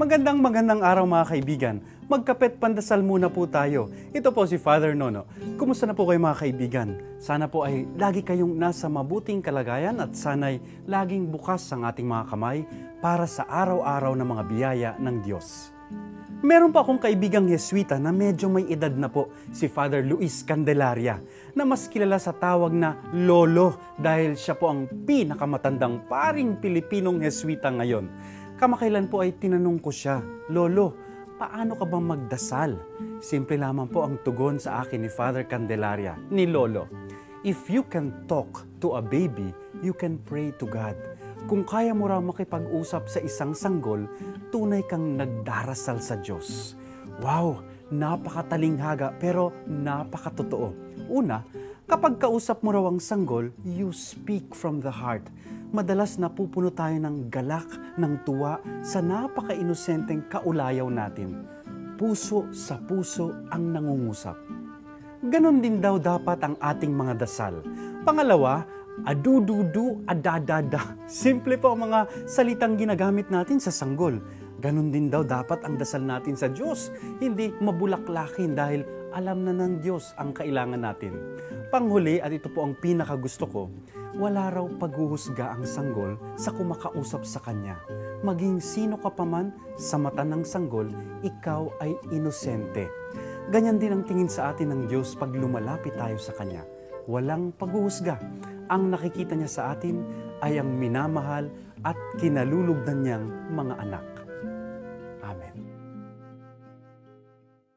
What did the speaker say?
Magandang magandang araw mga kaibigan. Magkapet pandasal muna po tayo. Ito po si Father Nono. Kumusta na po kayo mga kaibigan? Sana po ay lagi kayong nasa mabuting kalagayan at sana'y laging bukas ang ating mga kamay para sa araw-araw na mga biyaya ng Diyos. Meron pa akong kaibigang Yeswita na medyo may edad na po, si Father Luis Candelaria, na mas kilala sa tawag na Lolo dahil siya po ang pinakamatandang paring Pilipinong Yeswita ngayon. Kamakailan po ay tinanong ko siya, Lolo, paano ka bang magdasal? Simple lamang po ang tugon sa akin ni Father Candelaria, ni Lolo. If you can talk to a baby, you can pray to God. Kung kaya mo raw makipag-usap sa isang sanggol, tunay kang nagdarasal sa Diyos. Wow! Napakatalinghaga pero napakatotoo. Una, kapag kausap mo raw ang sanggol, you speak from the heart. Madalas napupuno tayo ng galak, ng tuwa sa napaka-inosenteng kaulayaw natin. Puso sa puso ang nangungusap. Ganon din daw dapat ang ating mga dasal. Pangalawa, adududu, adadada. Simple po ang mga salitang ginagamit natin sa sanggol. Ganon din daw dapat ang dasal natin sa Diyos. Hindi mabulaklakin dahil alam na ng Diyos ang kailangan natin. Panghuli, at ito po ang pinakagusto ko, wala raw paghuhusga ang sanggol sa kumakausap sa kanya. Maging sino ka pa man, sa mata ng sanggol, ikaw ay inosente. Ganyan din ang tingin sa atin ng Diyos pag lumalapit tayo sa Kanya. Walang paghuhusga. Ang nakikita niya sa atin ay ang minamahal at kinalulugdan niyang mga anak.